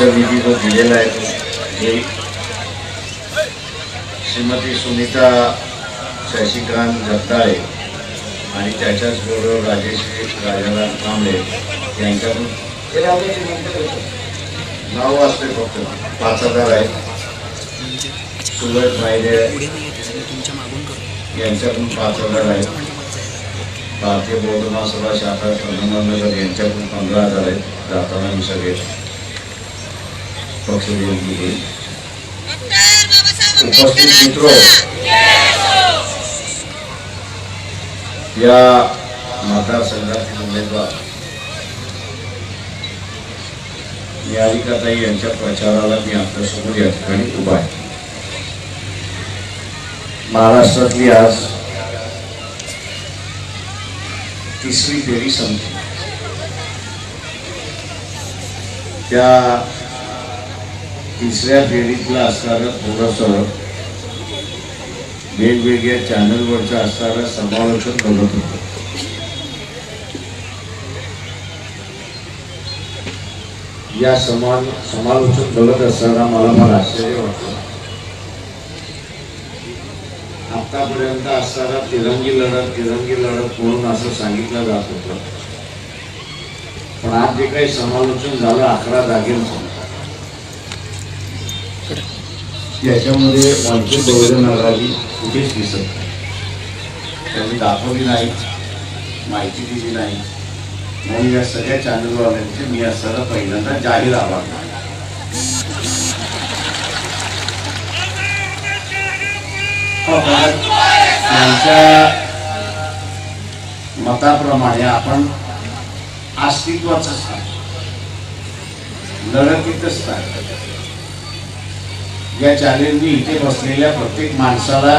असणारा जो दिलेला आहे तो. हे श्रीमती सुनीता शशिकांत जगदाळे आणि त्याच्याच बरोबर राजेश्री राजाराम कांबळे यांच्याकडून नाव वाचते फक्त. पाच हजार आहेत. सुरज माहिती यांच्याकडून पाच हजार आहेत. भारतीय बौद्ध महासभा शाखा संगमनगर यांच्याकडून पंधरा हजार आहेत. जाताना मी सगळे पक्ष विनंती घेईल उपस्थित मित्र या मतदारसंघातील उमेदवार निहारिकाताई यांच्या प्रचाराला मी आपल्यासमोर या ठिकाणी उभा आहे. महाराष्ट्रातली आज तिसरी फेरी संपली. त्या तिसऱ्या फेरीतला असणारं थोडंसं वेगवेगळ्या चॅनलवरचं असणारं समालोचन बघत होतो. या समान समालोचन बघत असताना मला फार आश्चर्य वाटलं. आतापर्यंत असणारा तिरंगी लढत तिरंगी लढत म्हणून असं सांगितलं जात होतं. पण आज जे काही समालोचन झालं अकरा जागेचं याच्यामध्ये वंचित बहुजन आघाडी कुठेच दिसत नाही. त्यांनी दाखवली नाही माहिती दिली नाही म्हणून या सगळ्या चॅनलवाल्यांचे मी सगळं पहिल्यांदा जाहीर आभार त्यांच्या हो, मताप्रमाणे आपण अस्तित्वाच स्थान लढतीतच स्थान या चॅलेंजनी इथे बसलेल्या प्रत्येक माणसाला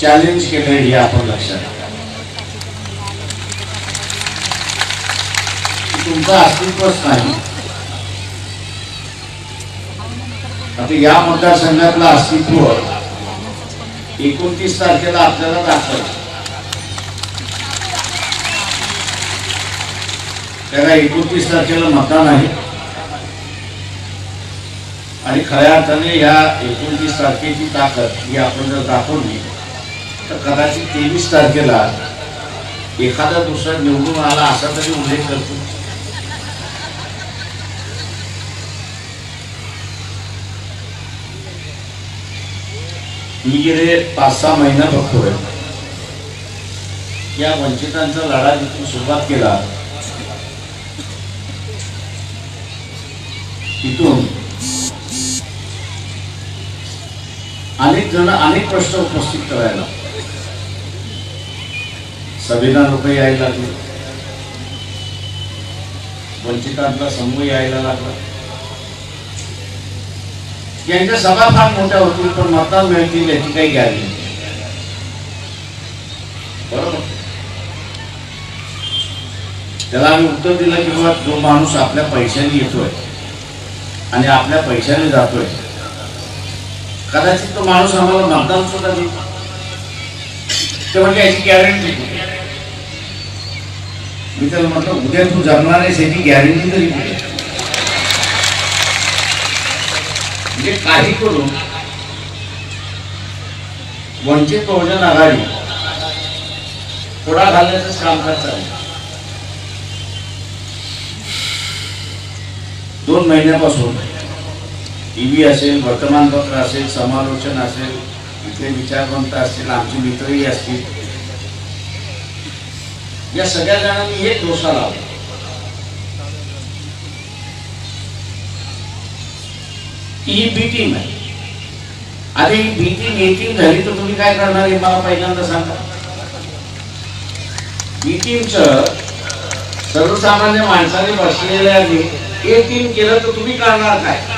चॅलेंज केलं हे आपण लक्षात तुमचा तुमचं अस्तित्वच नाही आता या मतदारसंघातलं अस्तित्व एकोणतीस तारखेला आपल्याला दाखवलं. त्याला एकोणतीस तारखेला मतदान आहे. आणि खऱ्या अर्थाने या एकोणतीस तारखेची ताकद ही आपण जर दाखवली तर कदाचित तेवीस तारखेला एखादा दुसरा निवडून आला असा तरी उल्लेख करतो. मी गेले पाच सहा महिना बघतोय. या वंचितांचा लढा जिथून सुरुवात केला तिथून अनेक जण अनेक प्रश्न उपस्थित करायला. सभेला लोक यायला लागले. वंचितांचा समूह यायला लागला. यांच्या सभा फार मोठ्या होतील पण मतदान मिळतील याची काही गॅरंटी बरोबर? त्याला आम्ही उत्तर दिलं की बाबा जो माणूस आपल्या पैशाने येतोय आणि आपल्या पैशाने जातोय कदाचित तो माणूस आम्हाला मतदान सुद्धा देईल ते म्हणजे याची गॅरंटी मी त्याला म्हटलं उद्या तू जगणार आहेस याची गॅरंटी तरी कुठे म्हणजे काही करून वंचित बहुजन आघाडी थोडा घालण्याचंच काम करतात दोन महिन्यापासून टीव्ही असेल वर्तमानपत्र असेल समालोचन असेल इथले विचारवंत असतील आमचे मित्रही असतील. या सगळ्या जणांनी एक दोषा लावला. की ही बी टीम आहे. अरे ही बी टीम झाली तर तुम्ही काय करणार हे मला पहिल्यांदा सांगा. बी सर्वसामान्य माणसाने बसलेल्या एक टीम केलं तर तुम्ही करणार काय?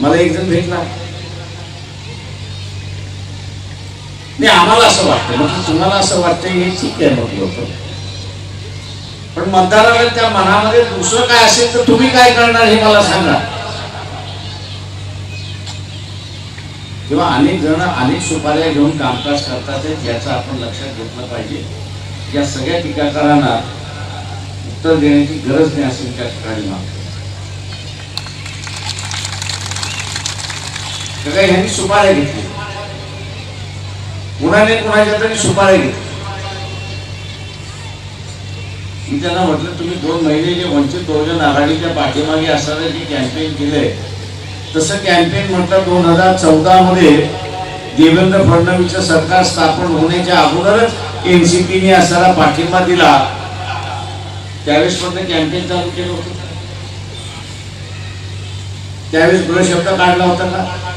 मला एक जण भेटला. नाही आम्हाला असं वाटतं मग म्हणजे तुम्हाला असं वाटतं हे ठीक आहे मग लोक. पण मतदाराला त्या मनामध्ये दुसरं काय असेल तर तुम्ही काय करणार हे मला सांगा. किंवा अनेक जण अनेक सुपाऱ्या घेऊन कामकाज करतात याचं आपण लक्षात घेतलं पाहिजे. या सगळ्या टीकाकारांना उत्तर देण्याची गरज नाही असेल त्या ठिकाणी मागतो तर ह्यांनी सुपाऱ्या घेतली कुणाने कुणाच्या तरी सुपाऱ्या घेतली मी त्यांना म्हटलं तुम्ही दोन महिने जे वंचित बहुजन आघाडीच्या पाठीमागे असणारे जे कॅम्पेन केलंय तसं कॅम्पेन म्हटलं दोन हजार चौदा मध्ये देवेंद्र फडणवीसचं सरकार स्थापन होण्याच्या अगोदरच एनसीपीने असणारा पाठिंबा दिला. त्यावेळेस पण कॅम्पेन चालू केलं होतं. त्यावेळेस तुला शब्द काढला होता का?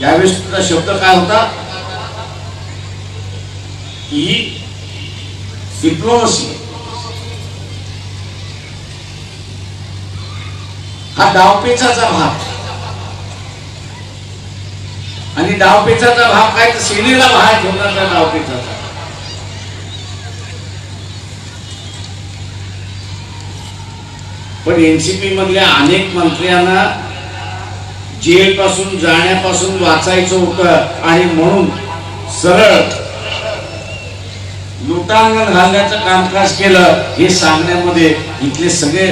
त्यावेळेस तुझा शब्द काय होता? की डिप्लोमसी हा डावपेचाचा भाग. आणि डावपेचाचा भाग काय? तर सेनेला भाग ठेवण्याचा डावपेचाचा पण एनसीपी मधल्या अनेक मंत्र्यांना जेल पासून जाण्यापासून वाचायचं होतं आणि म्हणून सरळ लुटांगण घालण्याचं कामकाज केलं हे सांगण्यामध्ये इथले सगळे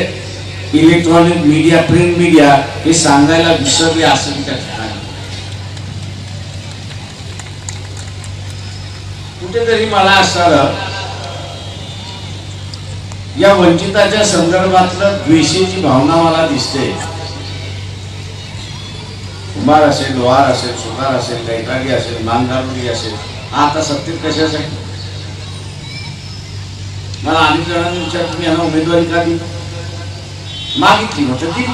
इलेक्ट्रॉनिक मीडिया प्रिंट मीडिया हे सांगायला विसरले असेल त्या ठिकाणी. कुठेतरी मला असणार या वंचिताच्या संदर्भातलं द्वेषाची भावना मला दिसते. कुंभार असेल लोहार असेल सुतार असेल गायकाडी असेल मानगारुडी असेल आता सत्तेत कशासाठी? मला अनेक जणांनी विचार तुम्ही यांना उमेदवारी का दिली? मागितली म्हटलं दिली.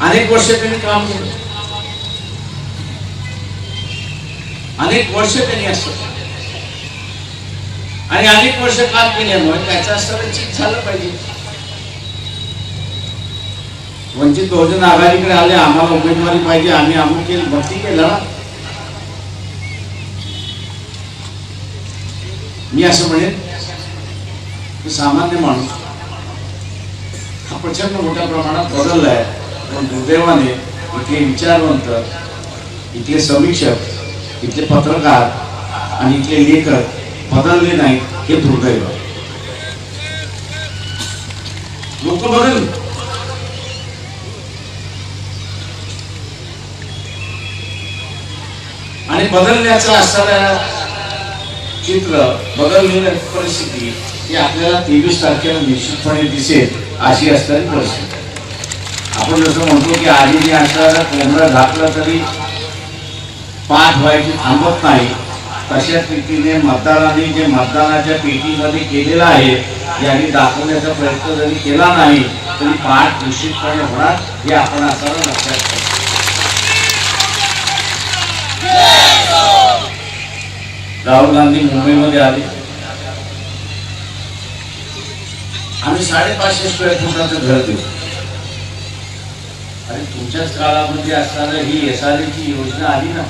अनेक वर्ष त्यांनी काम केलं. अनेक वर्ष त्यांनी असं. आणि अनेक वर्ष काम केल्यामुळे त्याचं असं चित झालं पाहिजे. वंचित बहुजन आघाडीकडे आले आम्हाला उमेदवारी पाहिजे आम्ही अमुक केलं भरती केलं मी असं म्हणेन सामान्य माणूस हा प्रचंड मोठ्या प्रमाणात बदललाय. पण दुर्दैवाने इथले विचारवंत इथले समीक्षक इथले पत्रकार आणि इथले लेखक बदलले नाहीत हे दुर्दैव. लोक बदल आणि बदलण्याचं असणाऱ्या चित्र बदललेली परिस्थिती ही आपल्याला तेवीस तारखेला निश्चितपणे दिसेल अशी असणारी परिस्थिती. आपण जसं म्हणतो की आधी असणारा कोंबडा घातला तरी पाठ व्हायची थांबत नाही. तशाच रीतीने मतदारांनी जे मतदानाच्या पेटीमध्ये केलेलं आहे यांनी दाखवण्याचा प्रयत्न जरी केला नाही तरी पाठ निश्चितपणे होणार हे आपण असताना लक्षात ठेवा. राहुल गांधी मुंबईमध्ये आले. आम्ही साडेपाचशे स्क्वेअर फुटाचं घर देऊ. अरे तुमच्याच काळामध्ये असताना ही एस आर एची योजना आली ना.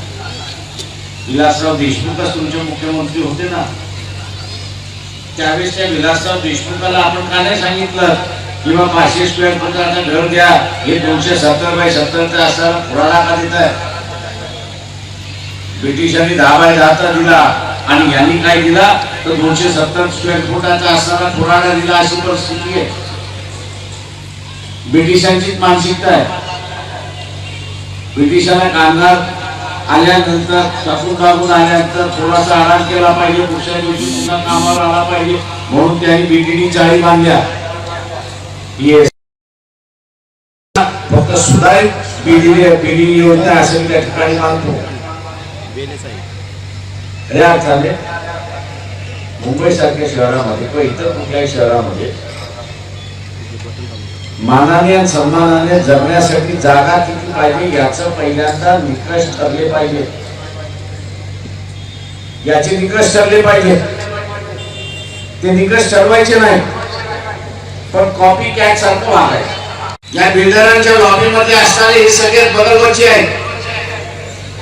विलासराव देशमुखच तुमचे मुख्यमंत्री होते ना. त्यावेळेस त्या विलासराव देशमुखाला आपण का नाही सांगितलं? किंवा पाचशे स्क्वेअर फुटाचं घर द्या. हे दोनशे सत्तर बाय सत्तरचा असताना पुराणा का देत आहे ब्रिटिशांनी दहा बाय दहाचा दिला आणि यांनी काय दिला? तर दोनशे सत्तर स्क्वेअर फुटाचा असताना पुराणा दिला अशी परिस्थिती आहे. ब्रिटिशांचीच मानसिकता आहे. ब्रिटिशांना कामगार आल्यानंतर टाकून टाकून आल्यानंतर थोडासा आराम केला पाहिजे पुढच्या दिवशी पुन्हा कामावर आला पाहिजे म्हणून त्यांनी बीटीडी चाळी बांधल्या. फक्त सुधारित बीडीडी बीडीडी योजना असेल त्या ठिकाणी बांधतो. मानतो खऱ्या अर्थाने मुंबई सारख्या शहरामध्ये किंवा इतर कुठल्याही शहरामध्ये मानाने आणि सन्मानाने जगण्यासाठी जागा किती पाहिजे याच पहिल्यांदा निकष ठरले पाहिजे. याचे निकष ठरले पाहिजे. ते निकष ठरवायचे नाही. पण कॉपी कॅट सारखं वागायचं या बिल्डरांच्या लॉबीमध्ये असणारे हे सगळे बरोबरचे आहेत.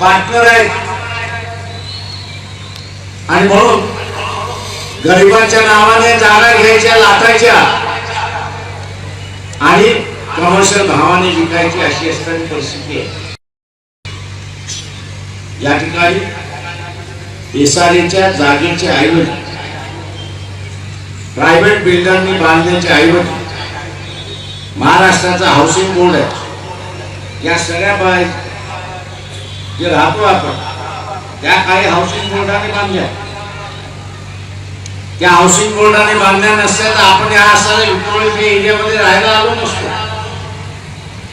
पार्टनर आहेत. आणि म्हणून गरिबांच्या नावाने जागा घ्यायच्या लाटायच्या आणि कमर्शियल भावाने विकायची अशी असणारी परिस्थिती आहे. या ठिकाणी एसआरएच्या जागेचे ऐवजी प्रायव्हेट बिल्डरनी बांधण्याचे ऐवजी महाराष्ट्राचा हाऊसिंग बोर्ड आहे. या सगळ्या बाय जे राहतो आपण त्या काही हाऊसिंग बोर्डाने बांधल्या त्या हाऊसिंग बोर्डाने बांधल्या नसल्या तर आपण या असणाऱ्या विक्रोळीच्या एरियामध्ये राहायला आलो नसतो.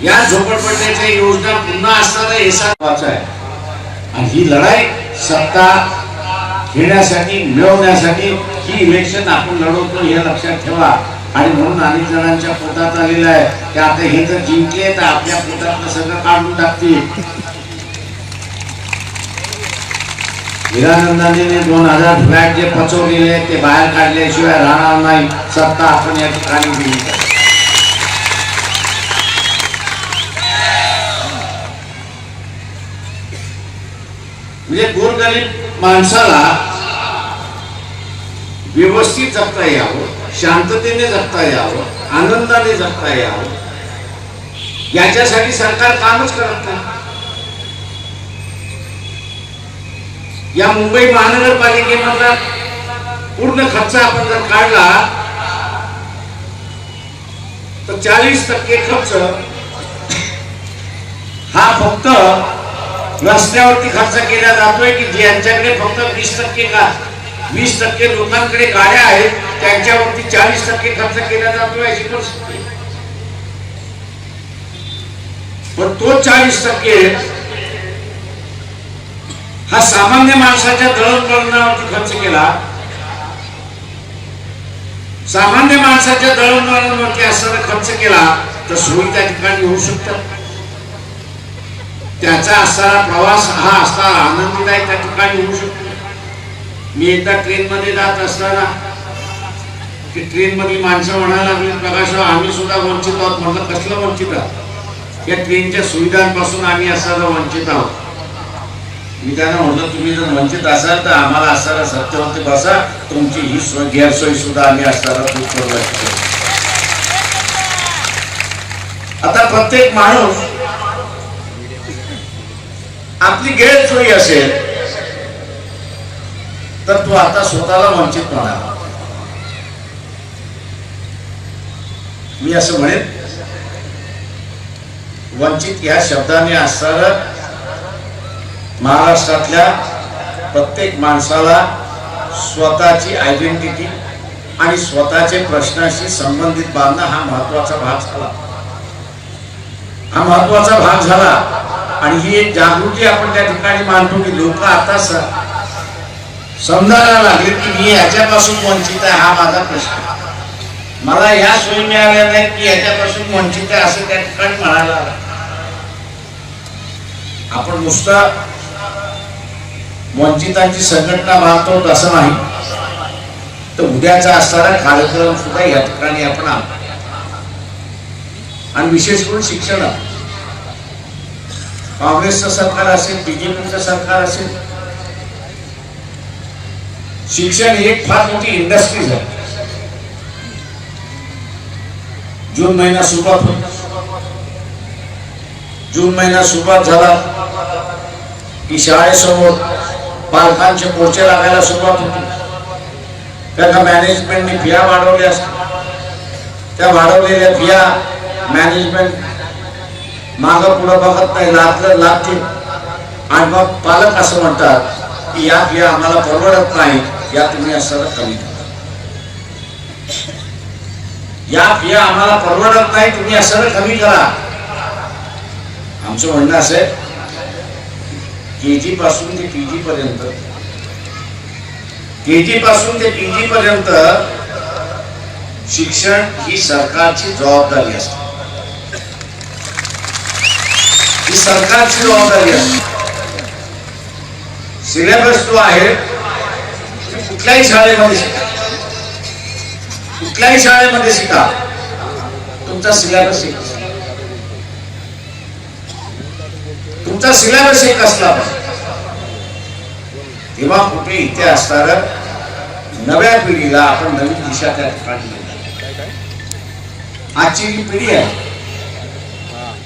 या झोपडपट्ट्याच्या योजना पुन्हा असणारा एसआर आहे. आणि ही लढाई सत्ता घेण्यासाठी मिळवण्यासाठी ही इलेक्शन आपण लढवतो हे लक्षात ठेवा. आणि म्हणून अनेक जणांच्या पोटात आलेलं आहे. की आता हे जर जिंकले तर आपल्या पोटातलं सगळं काढून टाकतील. हिरानंदाने दोन हजार फ्लॅट जे पचवलेले आहेत ते बाहेर काढल्याशिवाय राहणार नाही. सत्ता आपण या ठिकाणी दिली म्हणजे गोरगरीब माणसाला व्यवस्थित जगता यावं शांततेने जगता यावं आनंदाने जगता यावं. याच्यासाठी सरकार कामच करत नाही. या मुंबई महानगरपालिकेमधला पूर्ण खर्च आपण जर काढला तर चाळीस टक्के खर्च हा फक्त रस्त्यावरती खर्च केला जातोय की ज्यांच्याकडे फक्त वीस टक्के का वीस टक्के लोकांकडे गाड्या आहेत त्यांच्यावरती चाळीस टक्के खर्च केला जातोय अशी परिस्थिती पण तो चाळीस टक्के हा सामान्य माणसाच्या दळणवळणावरती खर्च केला. सामान्य माणसाच्या दळणवळणावरती असताना खर्च केला तर सोयी त्या ठिकाणी होऊ शकतात. त्याचा असणारा प्रवास हा असणारा आनंददायक त्या ठिकाणी होऊ शकतो. मी एकदा ट्रेन मध्ये जात असताना की ट्रेन मधली माणसं म्हणायला लागली प्रकाशराव आम्ही सुद्धा वंचित आहोत. म्हटलं कसलं वंचित आहोत? या ट्रेनच्या सुविधांपासून आम्ही असणारा वंचित आहोत. मी त्यांना म्हटलं तुम्ही जर वंचित असाल तर आम्हाला असणारा सत्यवंत बसा. तुमची ही सोय गैरसोय सुद्धा आम्ही असणारा करू शकतो. आता प्रत्येक माणूस आपली गैरसोयी असेल तर तो आता स्वतःला वंचित म्हणा मी असं म्हणेन वंचित या शब्दाने असणारं महाराष्ट्रातल्या प्रत्येक माणसाला स्वतःची आयडेंटिटी आणि स्वतःचे प्रश्नाशी संबंधित बांधणं हा महत्त्वाचा भाग झाला. हा महत्त्वाचा भाग झाला आणि ही एक जागृती आपण त्या ठिकाणी मानतो की लोक आता समजायला लागले की मी ह्याच्यापासून वंचित आहे हा माझा प्रश्न. मला ह्या सोयी मिळाल्या नाहीत की ह्याच्यापासून वंचित आहे असं त्या ठिकाणी म्हणायला आपण नुसतं वंचितांची संघटना मानतो असं नाही. तर उद्याचा असणारा कार्यक्रम सुद्धा या ठिकाणी आपण आणि विशेष करून शिक्षणात काँग्रेसचं सरकार असेल बीजेपीचं सरकार असेल शिक्षण ही एक फार मोठी इंडस्ट्रीज आहे जून महिना सुरुवात होईल. जून महिना सुरुवात झाला. की शाळेसमोर पालकांचे मोर्चे लागायला सुरुवात होती. त्यांना मॅनेजमेंटने फिया वाढवल्या. असतात त्या वाढवलेल्या फिया मॅनेजमेंट मागं पुढं बघत नाही लादलं लागते आणि मग पालक असं म्हणतात की या फिया आम्हाला परवडत नाही या तुम्ही असं कमी करा. या फिया आम्हाला परवडत नाही तुम्ही असं कमी करा. आमचं म्हणणं असं आहे के जी पासून ते पीजी पर्यंत. के जी पासून ते पीजी पर्यंत शिक्षण ही सरकारची जबाबदारी असते. ही सरकारची जबाबदारी असते. सिलेबस जो आहे कुठल्याही शाळेमध्ये शिका. कुठल्याही शाळेमध्ये शिका. तुमचा सिलेबस एक तुमचा सिलेबस एक असला पाहिजे. तेव्हा कुठे इथे असणार नव्या पिढीला आपण नवीन दिशा त्या ठिकाणी आजची जी पिढी आहे.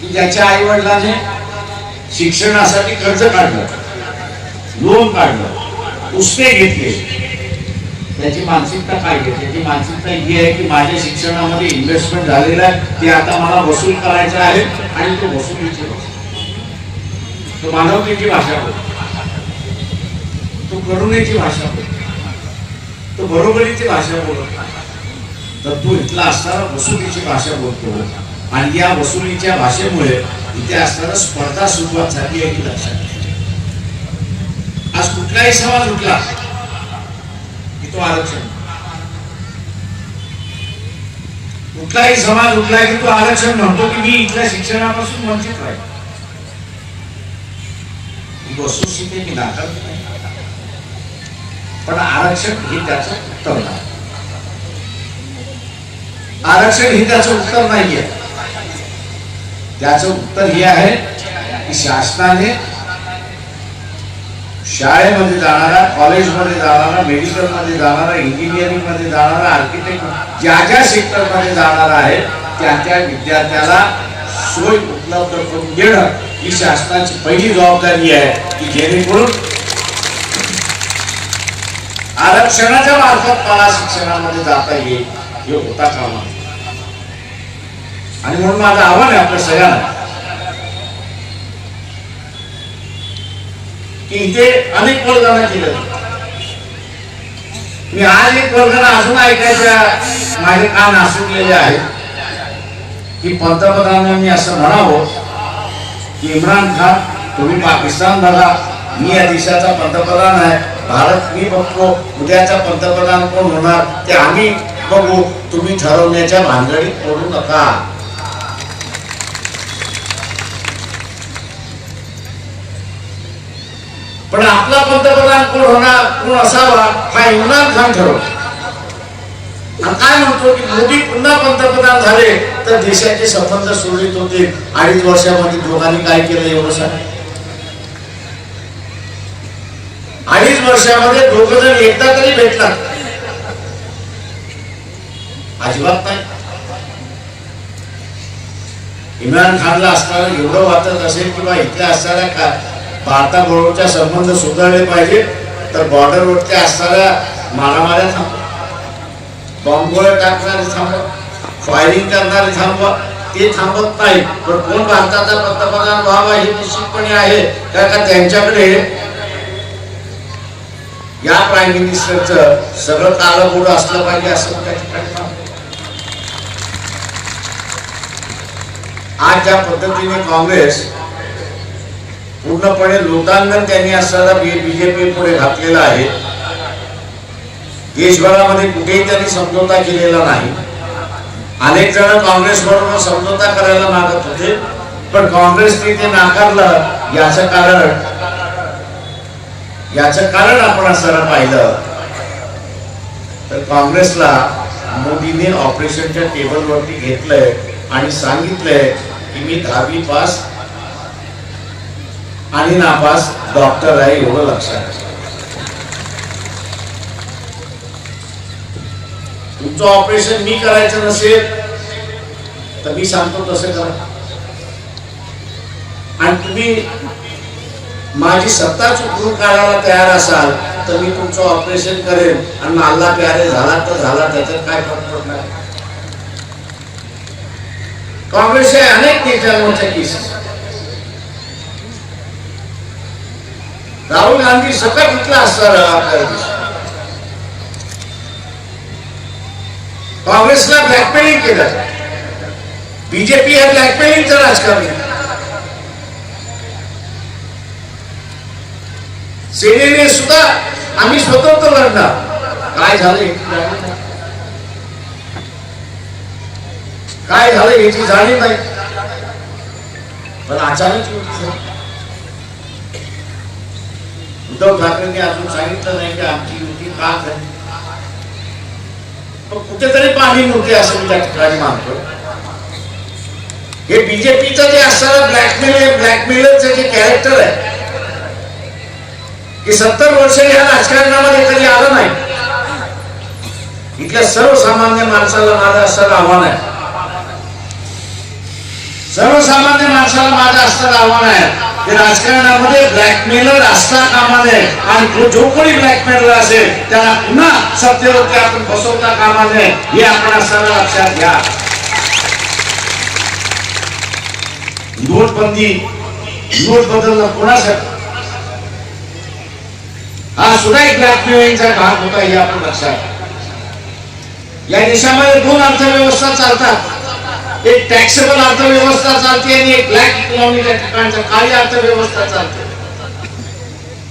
की ज्याच्या आई वडिलांनी शिक्षणासाठी कर्ज काढलं लोन काढलं उसने घेतले. त्याची मानसिकता काय घेतली त्याची मानसिकता ही आहे की माझ्या शिक्षणामध्ये इन्व्हेस्टमेंट झालेलं आहे. ते आता मला वसूल करायचं आहे आणि तो वसुलीची भाषा. तो मानवतेची भाषा बोलतो. तो करुणेची भाषा बोलतो. तो बरोबरीची भाषा बोलत नाही. तर तो इथला असणारा वसुलीची भाषा बोलतो. आणि या वसुलीच्या भाषेमुळे इथे असणारा स्पर्धा सुरुवात झाली आहे की लक्षात आज कुठलाही समाज उठला की तो आरक्षण. कुठलाही समाज उठला की तो आरक्षण म्हणतो की मी इथल्या शिक्षणापासून वंचित राहील वस्तुस्थिती मी नाकारत नाही. पण आरक्षण हे त्याचं उत्तर नाही. आरक्षण हे त्याचं उत्तर नाहीये. त्याचं उत्तर हे आहे की शासनाने शाळेमध्ये जाणारा कॉलेजमध्ये जाणारा मेडिकलमध्ये जाणारा इंजिनिअरिंगमध्ये जाणारा आर्किटेक्ट ज्या ज्या सेक्टरमध्ये जाणारा आहे त्या त्या विद्यार्थ्याला सोय उपलब्ध करून देणं ही शासनाची पहिली जबाबदारी आहे की जेणेकरून आरक्षणाच्या मार्फत मला शिक्षणामध्ये जाता येईल हे होता कामा. आणि म्हणून माझं आव्हान आहे आपल्या सगळ्यांना की इथे अनेक वर्गांना केलं मी आज एक वर्गाला अजून ऐकायच्या माझे कान आसुकलेले आहेत की पंतप्रधानांनी असं म्हणावं की इम्रान खान तुम्ही पाकिस्तान बघा मी या देशाचा पंतप्रधान आहे. भारत मी बघतो उद्याचा पंतप्रधान कोण होणार ते आम्ही बघू. तुम्ही ठरवण्याच्या भानगडीत पडू नका. पण आपला पंतप्रधान कोण होणार कोण असावा हा इम्रान खान ठरवतो काय म्हणतो की मोदी पुन्हा पंतप्रधान झाले तर देशाचे संबंध सुरळीत होतील. अडीच वर्षामध्ये दोघांनी काय केलं एवढं सांग. अडीच वर्षामध्ये दोघ जण एकदा तरी भेटतात. अजिबात नाही. इम्रान खानला असणारं एवढं वाटत असेल किंवा इथल्या असणाऱ्या का भारताबरोबरच्या संबंध सुधारले पाहिजे तर बॉर्डरवरती असणाऱ्या मारामाऱ्या थांबवा. बॉम्बगोळ्या टाकणारे थांबवा. फायरिंग करणारे थांबवा. ते थांबत नाही पण कोण भारताचा पंतप्रधान व्हावा हे निश्चितपणे आहे. कारण का त्यांच्याकडे या प्राईम मिनिस्टरचं सगळं काळं असलं पाहिजे असं त्या ठिकाणी आज ज्या पद्धतीने काँग्रेस पूर्णपणे लोकांगण त्यांनी असणारा बीजेपी पुढे घातलेला आहे देशभरामध्ये कुठेही त्यांनी समझोता केलेला नाही. अनेक जण काँग्रेस बरोबर समझोता करायला मागत होते पण काँग्रेसने ते नाकारलं याचं कारण याचं कारण आपण असताना पाहिलं. तर काँग्रेसला मोदीने ऑपरेशनच्या टेबलवरती घेतलंय आणि सांगितलंय की मी दहावी पास आणि नापास डॉक्टर आहे एवढं लक्षात तुमचं ऑपरेशन मी करायचं नसेल तर मी सांगतो तसं करा. आणि तुम्ही माझी सत्ता चुकून काढायला तयार असाल तर मी तुमचं ऑपरेशन करेन. आणि अल्ला प्यारे झाला तर झाला त्याच्यात काय फरक पडणार? काँग्रेसचे अनेक नेत्यांवरच्या केसेस. राहुल गांधी सकट इथला असणार आपल्या काँग्रेसला ब्लॅकमेलिंग केलं. बीजेपी हे ब्लॅकमेलिंगचं राजकारण आहे. सेनेने सुद्धा आम्ही स्वतंत्र लढला काय झालं? काय झालं याची जाणीव नाही. पण अचानक उद्धव ठाकरेंनी अजून सांगितलं नाही की आमची युती का झाली. पण कुठेतरी पाणी नव्हते असं मी त्या ठिकाणी मानतो. हे बीजेपीचं जे असणारा ब्लॅकमेल ब्लॅकमेलरचं जे कॅरेक्टर आहे की सत्तर वर्ष या राजकारणामध्ये कधी आलं नाही. इथल्या सर्वसामान्य माणसाला माझं असं आव्हान आहे. सर्वसामान्य माणसाला माझं आव्हान आहे राजकारणामध्ये ब्लॅकमेलर असता कामा नये. आणि जो- कोणी ब्लॅकमेलर असेल, त्याला पुन्हा सत्तेवरती आपण बसवता कामा नये. हे आपण सर्व लक्षात घ्या. नोटबंदी नोट बदलणं कोणासाठी? हा सुद्धा एक ब्लॅकमेलिंगचा भाग होता हे आपण लक्षात या देशामध्ये दोन अर्थव्यवस्था चालतात. एक टॅक्सेबल अर्थव्यवस्था चालते आणि एक ब्लॅक इकॉनॉमीच्या ठिकाणच्या काळी अर्थव्यवस्था चालते.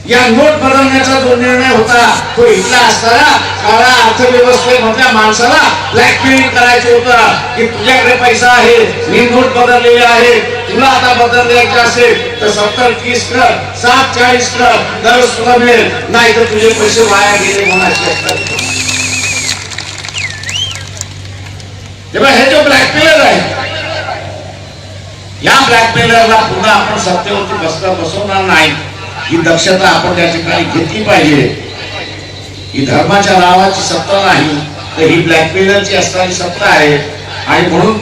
या नोट बदलण्याचा जो निर्णय होता तो इथला असताना काळा अर्थव्यवस्थेमधल्या माणसाला ब्लॅकमेलिंग करायचं होतं की तुझ्याकडे पैसा आहे मी नोट बदललेले आहे तुला आता बदलण्याचे असेल तर सत्तर तीस कर सात चाळीस कर दररोज तुला मिळेल. नाही तर तुझे पैसे वाया गेले म्हणायचे. तेव्हा हे जो ब्लॅकमेलर आहे या ब्लॅकमेलरला पुन्हा आपण सत्तेवरती बसता बसवणार नाही. ही दक्षता आपण त्या ठिकाणी घेतली पाहिजे. ही धर्माच्या नावाची सत्ता नाही तर ही ब्लॅकमेलरची असणारी सत्ता आहे. आणि म्हणून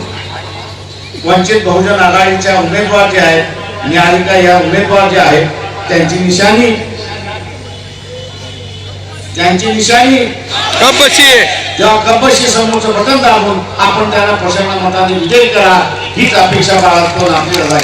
वंचित बहुजन आघाडीच्या उमेदवार जे आहेत निहारिका या उमेदवार जे आहेत त्यांची निशाणी. त्यांची निशाणी. कपशी. जेव्हा कब्बशी समोरचं बटन दाबून आपण त्यांना प्रचंड मताने विजयी करा हीच अपेक्षा बाळगतो आपल्याला